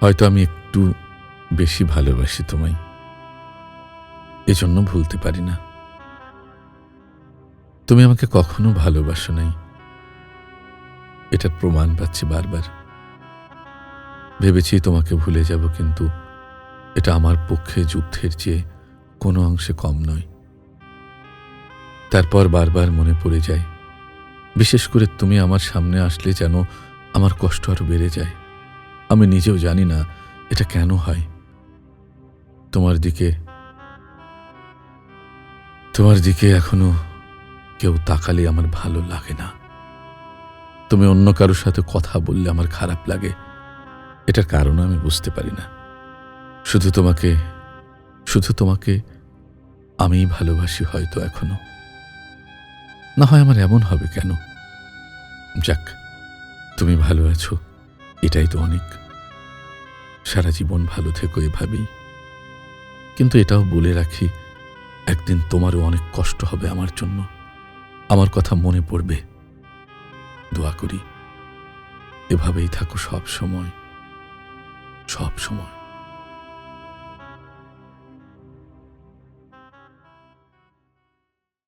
হয়তো আমি একটু বেশি ভালোবাসি তোমায়। এজন্য ভুলতে পারি না। তুমি আমাকে কখনো ভালোবাসো নাই। এটার প্রমাণ পাচ্ছি বারবার। ভেবেছি তোমাকে ভুলে যাব, কিন্তু এটা আমার পক্ষে যুদ্ধের চেয়ে কোনো অংশে কম নয়। তারপর বারবার মনে পড়ে যায়, বিশেষ করে তুমি আমার সামনে আসলে যেন আমার কষ্ট আরও বেড়ে যায়। আমি নিজেও জানি না এটা কেন হয়। তোমার দিকে তোমার দিকে এখনও কেউ তাকালে আমার ভালো লাগে না। তুমি অন্য কারোর সাথে কথা বললে আমার খারাপ লাগে। এটার কারণ আমি বুঝতে পারি না। শুধু তোমাকে শুধু তোমাকে আমিই ভালোবাসি হয়তো এখনও। না হয় আমার এমন হবে কেন? যাক, তুমি ভালো আছো, এটাই তো অনেক। সারা জীবন ভালো থেকো এভাবেই। কিন্তু এটাও বলে রাখি, একদিন তোমারও অনেক কষ্ট হবে আমার জন্য। আমার কথা মনে পড়বে। দোয়া করি। এভাবেই থাকো সব সময়। সব সময়।